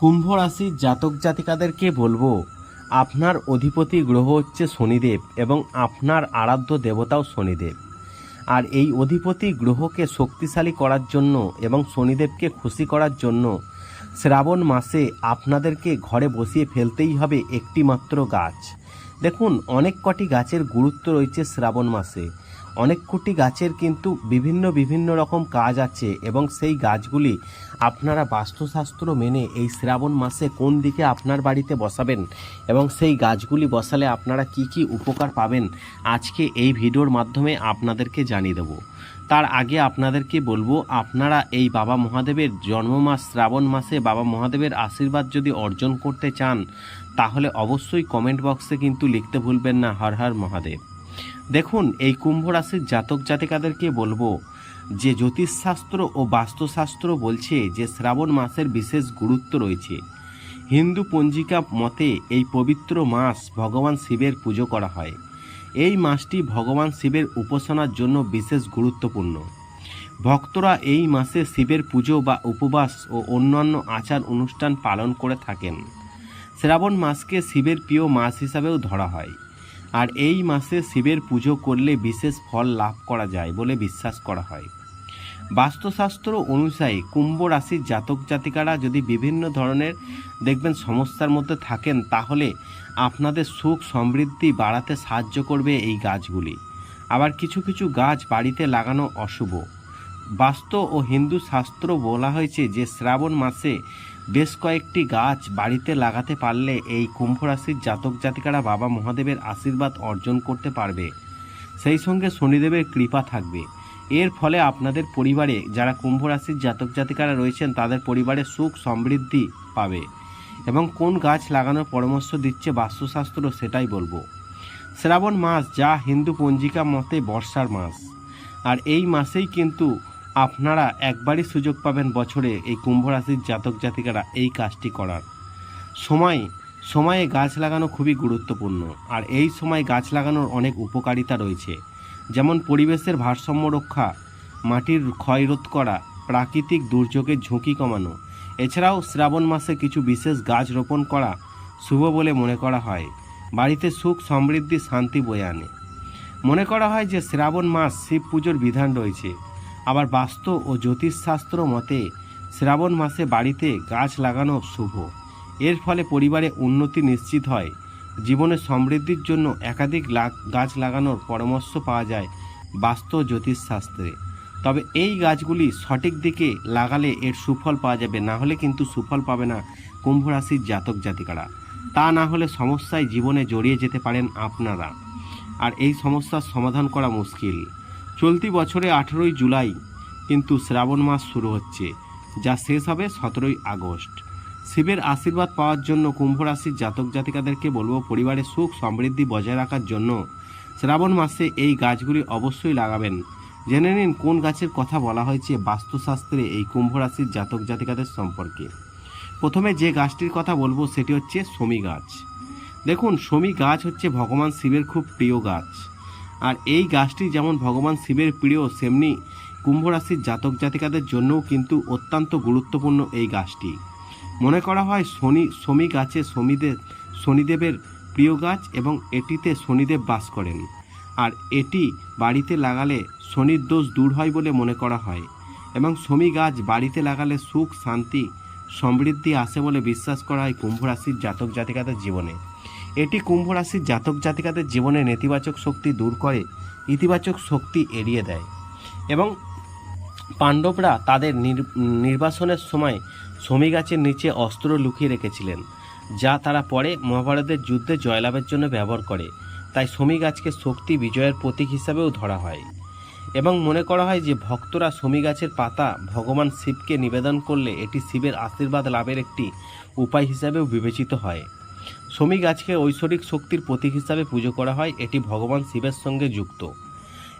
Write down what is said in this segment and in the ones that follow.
কুম্ভ রাশির জাতক জাতিকাদেরকে বলব, আপনার অধিপতি গ্রহ হচ্ছে শনিদেব এবং আপনার আরাধ্য দেবতাও শনিদেব। আর এই অধিপতি গ্রহকে শক্তিশালী করার জন্য এবং শনিদেবকে খুশি করার জন্য শ্রাবণ মাসে আপনাদেরকে ঘরে বসিয়ে ফেলতেই হবে একটি মাত্র গাছ। দেখুন, অনেক কটি গাছের গুরুত্ব রয়েছে শ্রাবণ মাসে। অনেক কোটি গাছের কিন্তু বিভিন্ন বিভিন্ন রকম কাজ আছে এবং সেই গাছগুলি আপনারা বাস্তুশাস্ত্র মেনে এই শ্রাবণ মাসে কোন দিকে আপনার বাড়িতে বসাবেন এবং সেই গাছগুলি বসালে আপনারা কি কি উপকার পাবেন আজকে এই ভিডিওর মাধ্যমে আপনাদেরকে জানিয়ে দেবো। তার আগে আপনাদেরকে বলব, আপনারা এই বাবা মহাদেবের জন্মমাস, শ্রাবণ মাসে বাবা মহাদেবের আশীর্বাদ যদি অর্জন করতে চান, তাহলে অবশ্যই কমেন্ট বক্সে কিন্তু লিখতে ভুলবেন না। হর হর মহাদেব। দেখুন, এই কুম্ভ রাশির জাতক জাতিকাদেরকে বলব, যে জ্যোতিষশাস্ত্র ও বাস্তুশাস্ত্র বলছে যে শ্রাবণ মাসের বিশেষ গুরুত্ব রয়েছে। হিন্দু পঞ্জিকা মতে এই পবিত্র মাস ভগবান শিবের পুজো করা হয়। এই মাসটি ভগবান শিবের উপাসনার জন্য বিশেষ গুরুত্বপূর্ণ। ভক্তরা এই মাসে শিবের পুজো বা উপবাস ও অন্যান্য আচার অনুষ্ঠান পালন করে থাকেন। শ্রাবণ মাসকে শিবের প্রিয় মাস হিসাবেও ধরা হয়। আর এই মাসে শিবের পুজো করলে বিশেষ ফল লাভ করা যায় বলে বিশ্বাস করা হয়। বাস্তুশাস্ত্র অনুযায়ী কুম্ভ রাশির জাতক জাতিকারা যদি বিভিন্ন ধরনের দেখবেন সমস্যার মধ্যে থাকেন, তাহলে আপনাদের সুখ সমৃদ্ধি বাড়াতে সাহায্য করবে এই গাছগুলি। আবার কিছু কিছু গাছ বাড়িতে লাগানো অশুভ। বাস্তু ও হিন্দু শাস্ত্র বলা হয়েছে যে শ্রাবণ মাসে বেশ কয়েকটি গাছ বাড়িতে লাগাতে পারলে এই কুম্ভ রাশির জাতক জাতিকারা বাবা মহাদেবের আশীর্বাদ অর্জন করতে পারবে। সেই সঙ্গে শনিদেবের কৃপা থাকবে। এর ফলে আপনাদের পরিবারে যারা কুম্ভ রাশির জাতক জাতিকারা রয়েছেন, তাদের পরিবারে সুখ সমৃদ্ধি পাবে এবং কোন গাছ লাগানোর পরামর্শ দিচ্ছে বাস্তুশাস্ত্র সেটাই বলব। শ্রাবণ মাস যা হিন্দু পঞ্জিকা মতে বর্ষার মাস। আর এই মাসেই কিন্তু আপনারা একবারই সুযোগ পাবেন বছরে এই কুম্ভ রাশির জাতক জাতিকারা এই কাজটি করার। সময়, সময়ে গাছ লাগানো খুবই গুরুত্বপূর্ণ, আর এই সময় গাছ লাগানোর অনেক উপকারিতা রয়েছে। যেমন পরিবেশের ভারসাম্য রক্ষা, মাটির ক্ষয় রোধ করা, প্রাকৃতিক দুর্যোগের ঝুঁকি কমানো। এছাড়াও শ্রাবণ মাসে কিছু বিশেষ গাছ রোপণ করা শুভ বলে মনে করা হয়। বাড়িতে সুখ, সমৃদ্ধি, শান্তি বয়ে আনে। মনে করা হয় যে শ্রাবণ মাস শিব পুজোর বিধান রয়েছে। আবার বাস্তু ও জ্যোতিষশাস্ত্র মতে শ্রাবণ মাসে বাড়িতে গাছ লাগানো শুভ। এর ফলে পরিবারে উন্নতি নিশ্চিত হয়। জীবনে সমৃদ্ধির জন্য একাধিক গাছ লাগানোর পরামর্শ পাওয়া যায় বাস্তু জ্যোতিষশাস্ত্রে। তবে এই গাছগুলি সঠিক দিকে লাগালে এর সুফল পাওয়া যাবে, না হলে কিন্তু সুফল পাবে না কুম্ভ রাশির জাতক জাতিকারা। তা না হলে সমস্যায় জীবনে জড়িয়ে যেতে পারেন আপনারা। আর এই সমস্যার সমাধান করা মুশকিল। চলতি বছরে আঠেরোই জুলাই কিন্তু শ্রাবণ মাস শুরু হচ্ছে, যা শেষ হবে সতেরোই আগস্ট। শিবের আশীর্বাদ পাওয়ার জন্য কুম্ভ রাশির জাতক জাতিকাদেরকে বলব পরিবারের সুখ সমৃদ্ধি বজায় রাখার জন্য শ্রাবণ মাসে এই গাছগুলি অবশ্যই লাগাবেন। জেনে নিন কোন গাছের কথা বলা হয়েছে বাস্তুশাস্ত্রে এই কুম্ভ রাশির জাতক জাতিকাদের সম্পর্কে। প্রথমে যে গাছটির কথা বলব সেটি হচ্ছে সমী গাছ। দেখুন সমী গাছ হচ্ছে ভগবান শিবের খুব প্রিয় গাছ। আর এই গাছটি যেমন ভগবান শিবের প্রিয়, সেমনি কুম্ভ রাশির জাতক জাতিকাদের জন্যও কিন্তু অত্যন্ত গুরুত্বপূর্ণ এই গাছটি। মনে করা হয় শনি, শমি গাছে শনিদেব শনিদেবের প্রিয় গাছ এবং এটিতে শনিদেব বাস করেন। আর এটি বাড়িতে লাগালে শনির দোষ দূর হয় বলে মনে করা হয় এবং শমি গাছ বাড়িতে লাগালে সুখ, শান্তি, সমৃদ্ধি আসে বলে বিশ্বাস করা হয় কুম্ভ রাশির জাতক জাতিকাদের জীবনে। এটি কুম্ভ রাশির জাতক জাতিকাদের জীবনে নেতিবাচক শক্তি দূর করে, ইতিবাচক শক্তি এড়িয়ে দেয়। এবং পাণ্ডবরা তাদের নির- নির্বাসনের সময় সমী গাছের নিচে অস্ত্র লুকিয়ে রেখেছিলেন, যা তারা পরে মহাভারতের যুদ্ধে জয়লাভের জন্য ব্যবহার করে। তাই সমী গাছকে শক্তি বিজয়ের প্রতীক হিসাবেও ধরা হয়। এবং মনে করা হয় যে, ভক্তরা সমী গাছের পাতা ভগবান শিবকে নিবেদন করলে এটি শিবের আশীর্বাদ লাভের একটি উপায় হিসাবেও বিবেচিত হয়। সমী গাছকে ঐশ্বরিক শক্তির প্রতীক হিসাবে পুজো করা হয়, এটি ভগবান শিবের সঙ্গে যুক্ত।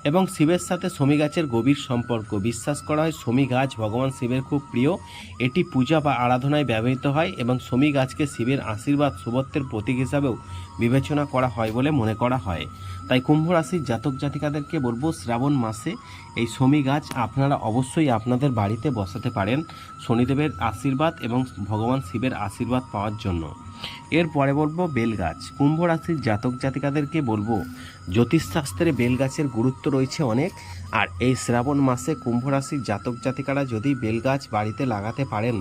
এবং শিবের সাথে সমী গাছের গভীর সম্পর্ক। বিশ্বাস করা হয় সমী গাছ ভগবান শিবের খুব প্রিয়। এটি পূজা বা আরাধনায় ব্যবহৃত হয় এবং সমী গাছকে শিবের আশীর্বাদ শুভত্বের প্রতীক হিসাবেও বিবেচনা করা হয় বলে মনে করা হয়। তাই কুম্ভ রাশির জাতক জাতিকাদেরকে বলব, শ্রাবণ মাসে এই শমী গাছ আপনারা অবশ্যই আপনাদের বাড়িতে বসাতে পারেন শনিদেবের আশীর্বাদ এবং ভগবান শিবের আশীর্বাদ পাওয়ার জন্য। এরপরে বলব বেল গাছ। কুম্ভ রাশির জাতক জাতিকাদেরকে বলব জ্যোতিষশাস্ত্রে বেল গাছের গুরুত্ব রয়েছে অনেক। আর এই শ্রাবণ মাসে কুম্ভ রাশির জাতক জাতিকারা যদি বেল গাছ বাড়িতে লাগাতে পারেন,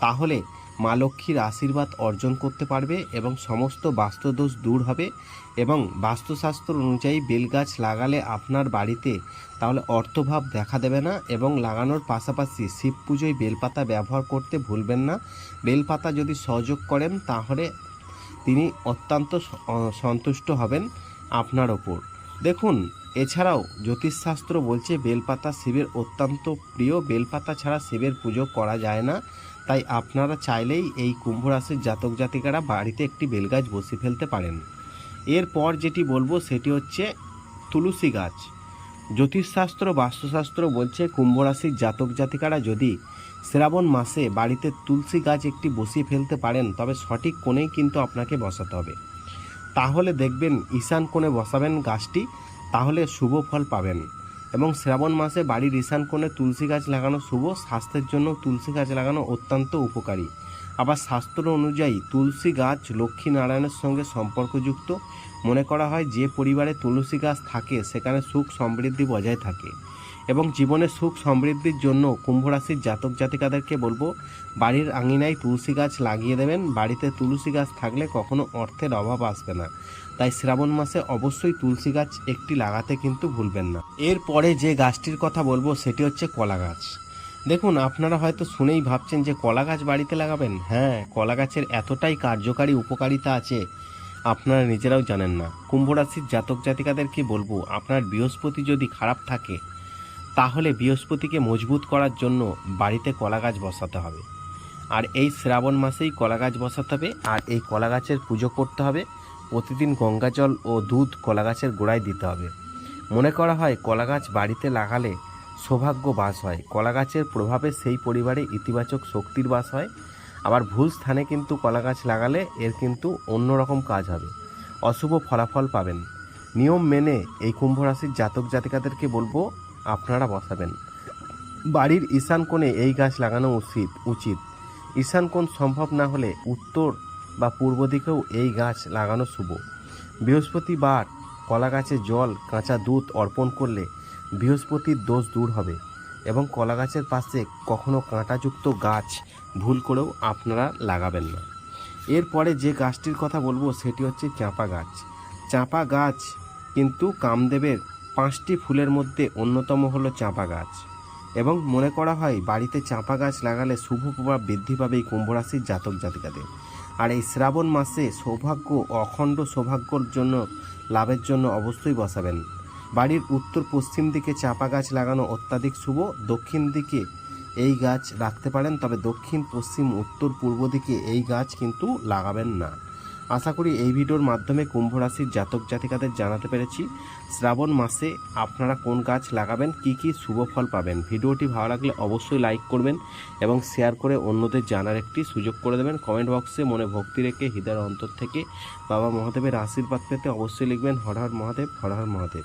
তাহলে মা লক্ষ্মীর আশীর্বাদ অর্জন করতে পারবে এবং সমস্ত বাস্তুদোষ দূর হবে এবং বাস্তুশাস্ত্র অনুযায়ী বেলগাছ লাগালে আপনার বাড়িতে তাহলে অর্থভাব দেখা দেবে না এবং লাগানোর পাশাপাশি শিব পুজোয় বেলপাতা ব্যবহার করতে ভুলবেন না। বেলপাতা যদি সহযোগ করেন তাহলে তিনি অত্যন্ত সন্তুষ্ট হবেন আপনার ওপর। দেখুন, এছাড়াও জ্যোতিষশাস্ত্র বলছে বেলপাতা শিবের অত্যন্ত প্রিয়। বেলপাতা ছাড়া শিবের পুজো করা যায় না। তাই আপনারা চাইলেই এই কুম্ভ রাশির জাতক জাতিকারা বাড়িতে একটি বেলগাছ বসিয়ে ফেলতে পারেন। এরপর যেটি বলব সেটি হচ্ছে তুলসী গাছ। জ্যোতিষশাস্ত্র, বাস্তুশাস্ত্র বলছে কুম্ভ রাশির জাতক জাতিকারা যদি শ্রাবণ মাসে বাড়িতে তুলসী গাছ একটি বসিয়ে ফেলতে পারেন, তবে সঠিক কোণেই কিন্তু আপনাকে বসাতে হবে। তাহলে দেখবেন ঈশান কোণে বসাবেন গাছটি, তাহলে শুভ ফল পাবেন। এবং শ্রাবণ মাসে বাড়ির ঈশান কোণে তুলসী গাছ লাগানো শুভ, স্বাস্থ্যের জন্য তুলসী গাছ লাগানো অত্যন্ত উপকারী। আবার শাস্ত্র অনুযায়ী তুলসী গাছ লক্ষ্মী নারায়ণের সঙ্গে সম্পর্কযুক্ত। মনে করা হয় যে পরিবারে তুলসী গাছ থাকে, সেখানে সুখ সমৃদ্ধি বজায় থাকে। এবং জীবনে সুখ সমৃদ্ধির জন্য কুম্ভ রাশির জাতক জাতিকাদেরকে বলব, বাড়ির আঙিনায় তুলসী গাছ লাগিয়ে দেবেন। বাড়িতে তুলসী গাছ থাকলে কখনো অর্থের অভাব আসবে না। তাই শ্রাবণ মাসে অবশ্যই তুলসী গাছ একটি লাগাতে কিন্তু ভুলবেন না। এরপরে যে গাছটির কথা বলব, সেটি হচ্ছে কলা গাছ। দেখুন, আপনারা হয়তো শুনেই ভাবছেন যে কলা গাছ বাড়িতে লাগাবেন। হ্যাঁ কলা গাছের এতটাই কার্যকারী উপকারিতা আছে, আপনারা নিজেরাও জানেন না। কুম্ভ রাশির জাতক জাতিকাদেরকে বলব, আপনার বৃহস্পতি যদি খারাপ থাকে, তাহলে বৃহস্পতিকে মজবুত করার জন্য বাড়িতে কলা গাছ বসাতে হবে। আর এই শ্রাবণ মাসেই কলা গাছ বসাতে হবে, আর এই কলা গাছের পুজো করতে হবে। প্রতিদিন গঙ্গা জল ও দুধ কলা গাছের গোড়ায় দিতে হবে। মনে করা হয় কলা গাছ বাড়িতে লাগালে সৌভাগ্য বাস হয়। কলা গাছের প্রভাবে সেই পরিবারে ইতিবাচক শক্তির বাস হয়। আবার ভুল স্থানে কিন্তু কলা গাছ লাগালে এর কিন্তু অন্যরকম কাজ হবে। অশুভ ফলাফল পাবেন। নিয়ম মেনে এই কুম্ভ রাশির জাতক জাতিকাদেরকে বলব, আপনারা বসাবেন। বাড়ির ঈশান কোণে এই গাছ লাগানো উচিত উচিত। ঈশান কোণ সম্ভব না হলে উত্তর বা পূর্ব দিকেও এই গাছ লাগানো শুভ। বৃহস্পতিবার কলা গাছে জল, কাঁচা দুধ অর্পণ করলে বৃহস্পতির দোষ দূর হবে এবং কলা গাছের পাশে কখনো কাঁটাযুক্ত গাছ ভুল করেও আপনারা লাগাবেন না। এরপরে যে গাছটির কথা বলব সেটি হচ্ছে চাঁপা গাছ। চাঁপা গাছ কিন্তু কামদেবের পাঁচটি ফুলের মধ্যে অন্যতম হলো চাঁপা গাছ এবং মনে করা হয় বাড়িতে চাঁপা গাছ লাগালে শুভ প্রভাব বৃদ্ধি পাবে এই কুম্ভ রাশির জাতক জাতিকাদের। আর এই শ্রাবণ মাসে সৌভাগ্য অখণ্ড সৌভাগ্যর জন্য, লাভের জন্য অবশ্যই বসাবেন। বাড়ির উত্তর পশ্চিম দিকে চাপা গাছ লাগানো অত্যাধিক শুভ, দক্ষিণ দিকে এই গাছ রাখতে পারেন, তবে দক্ষিণ পশ্চিম, উত্তর পূর্ব দিকে এই গাছ কিন্তু লাগাবেন না। আশা করি এই ভিডিওর মাধ্যমে কুম্ভ রাশির জাতক জাতিকাদের জানাতে পেরেছি। শ্রাবণ মাসে আপনারা কোন গাছ লাগাবেন, কি কি শুভ ফল পাবেন? ভিডিওটি ভালো লাগলে অবশ্যই লাইক করবেন এবং শেয়ার করে অন্যদের জানার একটি সুযোগ করে দেবেন। কমেন্ট বক্সে মনে ভক্তি রেখে হৃদয়ের অন্তর থেকে বাবা মহাদেবের আশীর্বাদ পেতে অবশ্যই লিখবেন, হর হর মহাদেব, হর হর মহাদেব।